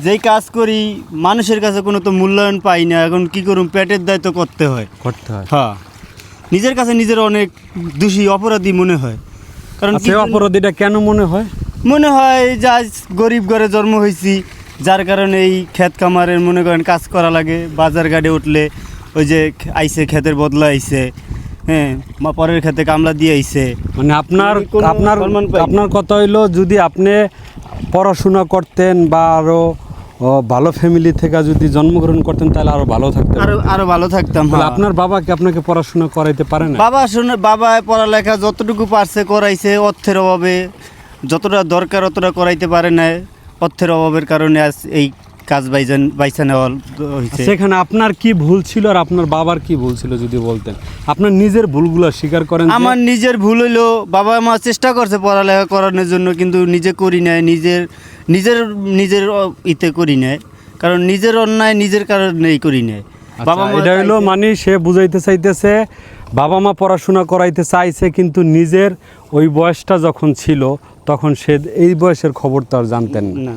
যেই কাজ করি মানুষের কাছে কোনো তো মূল্যায়ন পাই না এখন কি করুন পেটের দায়িত্ব করতে হয়। করতে হয়। হ্যাঁ। নিজের কাছে নিজের অনেক দোষী অপরাধী মনে হয়। কারণ কি আচ্ছা অপরাধীটা কেন মনে হয়? মনে হয় যে আজ গরিব ঘরে জন্ম হয়েছি যার কারণে এই ক্ষেত কামারের মনে করেন কাজ করা লাগে। বাজার ঘাটে উঠলে ওই যে আইসে ক্ষেতের বদলা আইসে হ্যাঁ পরের ক্ষেতে কামলা দিয়ে আইসে। মানে আপনার আপনার। আপনার কথা হইল যদি আপনি পড়াশোনা করতেন বা আরও ও, ভালো ফ্যামিলি থেকে যদি জন্মগ্রহণ করতেন তাহলে আরও ভালো থাকতেন আরও আরও ভালো থাকতাম হ্যাঁ। আপনার বাবা কি আপনাকে পড়াশোনা করাইতে পারে না? বাবা শুনে বাবা পড়ালেখা যতটুকু পারছে করাইছে অর্থের অভাবে। যতটা দরকার অতটা করাইতে পারে না অর্থের অভাবের কারণে আজ এই কাজ বাইজান বাইসা নেওয়া হয়েছে সেখানে আপনার কি ভুল ছিল আর আপনার বাবার কি ভুল ছিল যদি বলতেন? আপনার নিজের ভুলগুলো স্বীকার করেন আমার নিজের ভুল হইল বাবা মা চেষ্টা করছে পড়ালেখা করানোর জন্য কিন্তু নিজে করি নাই নিজের নিজের নিজের ইতে করি নাই। কারণ নিজের অন্যায় নিজের কারণেই করি নাই। আচ্ছা, বাবা মা এটা হলো মানে সে বুঝাইতে চাইতেছে বাবা মা পড়াশোনা করাইতে চাইছে কিন্তু নিজের ওই বয়সটা যখন ছিল তখন সে এই বয়সের খবর তো আর জানতেন না।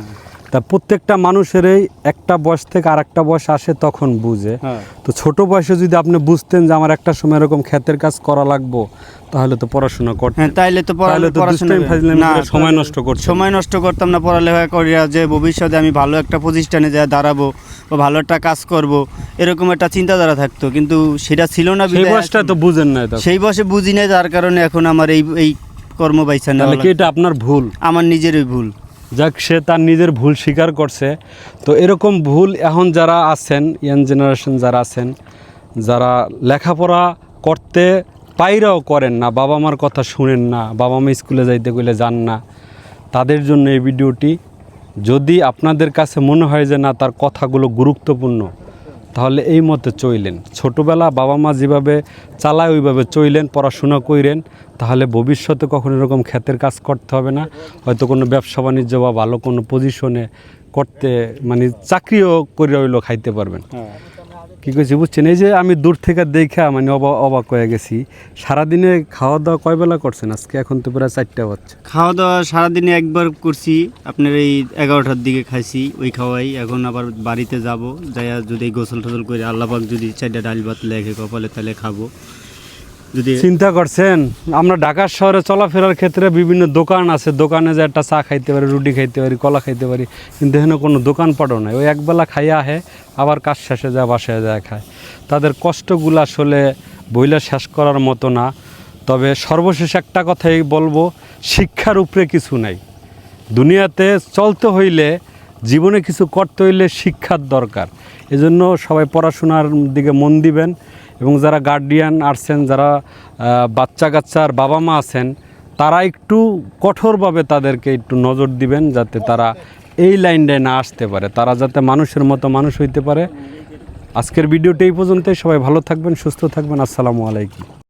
তা প্রত্যেকটা মানুষেরই একটা বয়স থেকে আর একটা বয়স আসে তখন বুঝে। হ্যাঁ। তো ছোট বয়সে যদি আপনি বুঝতেন যে আমার একটা সময় এরকম ক্ষেতের কাজ করা লাগবো তাহলে তো পড়াশোনা করতেন। হ্যাঁ তাইলে তো পড়া- তাহলে তো পড়াশোনা সময় নষ্ট করছেন। সময় নষ্ট করতাম না পড়ালেখা করিয়া যে ভবিষ্যতে আমি ভালো একটা প্রতিষ্ঠানে যা দাঁড়াবো বা ভালো একটা কাজ করব এরকম একটা চিন্তাধারা থাকতো। কিন্তু সেটা ছিল না সেই বয়সটা তো বুঝেন না সেই বয়সে বুঝি না যার কারণে এখন আমার এই এই কর্ম বাইসা না। এটা আপনার ভুল? আমার নিজেরই ভুল। যাক, সে তার নিজের ভুল স্বীকার করছে। তো এরকম ভুল এখন যারা আছেন ইয়াং জেনারেশন যারা আছেন, যারা লেখাপড়া করতে পাইরাও করেন না বাবা মার কথা শুনেন না বাবা মা স্কুলে যাইতে গেলে যান না, তাদের জন্য এই ভিডিওটি যদি আপনাদের কাছে মনে হয় যে না, তার কথাগুলো গুরুত্বপূর্ণ তাহলে এই মতে চইলেন। ছোটোবেলা বাবা মা যেভাবে চালায়, ওইভাবে চইলেন, পড়াশোনা কইরেন। তাহলে ভবিষ্যতে কখনো এরকম ক্ষেতের কাজ করতে হবে না। হয়তো কোনো ব্যবসা বাণিজ্য বা ভালো কোনো পজিশনে করতে মানে চাকরিও করে রইল, খাইতে পারবেন। কী করছি বুঝছেন? এই যে আমি দূর থেকে দেখে মানে অবাক অবাক হয়ে গেছি। সারাদিনে খাওয়া দাওয়া কয় বেলা করছেন? আজকে এখন তো প্রায় চারটা বাচ্চা খাওয়া দাওয়া সারাদিনে একবার করছি। আপনার এই এগারোটার দিকে খাইছি, ওই খাওয়াই। এখন আবার বাড়িতে যাব, যাইয়া যদি গোসল টোসল করে আল্লাপাক যদি চারটা ডাল ভাত লেখে কপালে, তাহলে খাব। চিন্তা করছেন, আমরা ঢাকার শহরে চলাফেরার ক্ষেত্রে বিভিন্ন দোকান আছে। দোকানে যে একটা চা খাইতে পারি, রুটি খাইতে পারি, কলা খাইতে পারি, কিন্তু এখানে কোনো দোকান দোকানপাটও নাই। ওই একবেলা খাইয়া আহে, আবার কাজ শেষে যায়, বাসায় যায়, খায়। তাদের কষ্টগুলো আসলে বইলা শেষ করার মতো না। তবে সর্বশেষ একটা কথাই বলব, শিক্ষার উপরে কিছু নাই। দুনিয়াতে চলতে হইলে, জীবনে কিছু করতে হইলে শিক্ষার দরকার। এজন্য সবাই পড়াশোনার দিকে মন দিবেন। এবং যারা গার্ডিয়ান আসছেন যারা বাচ্চা কাচ্চার বাবা মা আছেন, তারা একটু কঠোরভাবে তাদেরকে একটু নজর দিবেন যাতে তারা এই লাইনটায় না আসতে পারে। তারা যাতে মানুষের মতো মানুষ হইতে পারে। আজকের ভিডিওটি এই পর্যন্তই। সবাই ভালো থাকবেন, সুস্থ থাকবেন। আসসালামু আলাইকুম।